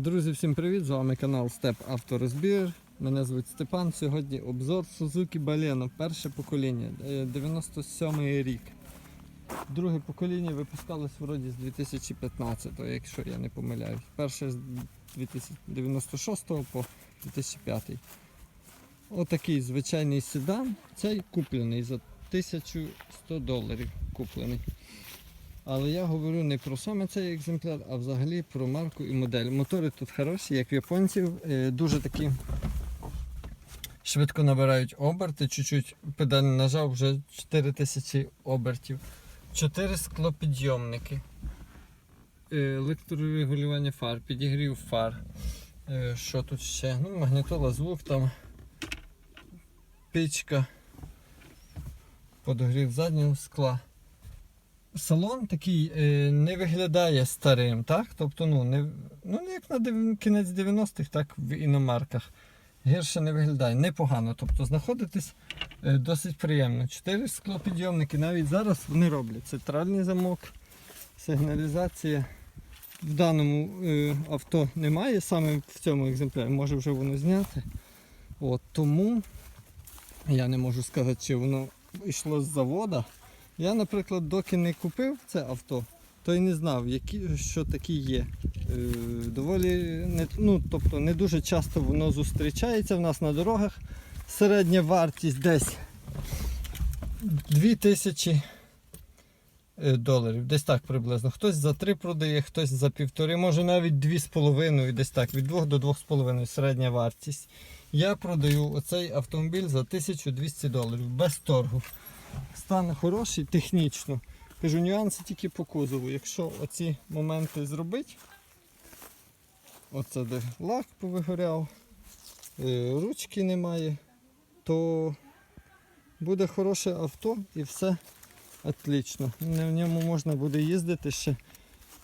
Друзі, всім привіт! З вами канал Степ Авторозбір. Мене звуть Степан. Сьогодні обзор Suzuki Baleno, перше покоління, е, 97 рік. Друге покоління випускалось вроді з 2015, якщо я не помиляюсь. Перше з 1996 по 2005. Отакий звичайний седан. Цей куплений за 1100 доларів. Куплений. Але я говорю не про саме цей екземпляр, а взагалі про марку і модель. Мотори тут хороші, як в японців, е, дуже такі швидко набирають оберти, чуть-чуть педаль нажав, вже 4000 обертів. 4 склопідйомники. Е, Електрорегулювання фар, підігрів фар. Е, Що тут ще? Ну, магнітола, звук там. Пічка. Подогрів заднього скла салон такий е, не виглядає старим, так? Тобто, ну, не, ну, як на дев- кінець 90-х, так в іномарках. Гірше не виглядає, непогано. Тобто знаходитись е, досить приємно. Чотири склопідйомники навіть зараз вони роблять. Центральний замок, сигналізація. В даному е, авто немає, саме в цьому екземплярі, може вже воно зняти. От, тому я не можу сказати, чи воно йшло з завода. Я, наприклад, доки не купив це авто, то й не знав, які, що такі є. Е, доволі не, ну, тобто не дуже часто воно зустрічається в нас на дорогах. Середня вартість десь 2000 е, доларів. Десь так приблизно. Хтось за 3 продає, хтось за півтори, може навіть 2,5, десь так, від 2 до 2,5 середня вартість. Я продаю оцей автомобіль за 1200 доларів без торгу. Стан хороший технічно. Кажу, нюанси тільки по кузову. Якщо оці моменти зробити, оце де лак повигоряв, е, ручки немає, то буде хороше авто і все отлично. На ньому можна буде їздити ще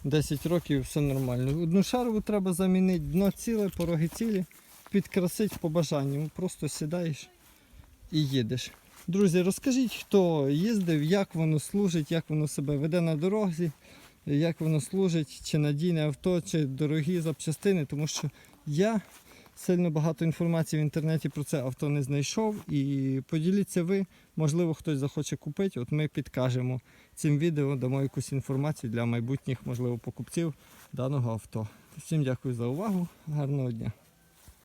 10 років, і все нормально. Одну шарву треба замінити, дно ціле, пороги цілі, підкрасити по бажанню. Просто сідаєш і їдеш. Друзі, розкажіть, хто їздив, як воно служить, як воно себе веде на дорозі, як воно служить, чи надійне авто, чи дорогі запчастини, тому що я сильно багато інформації в інтернеті про це авто не знайшов. І поділіться ви, можливо, хтось захоче купити. От ми підкажемо цим відео, дамо якусь інформацію для майбутніх, можливо, покупців даного авто. Всім дякую за увагу, гарного дня.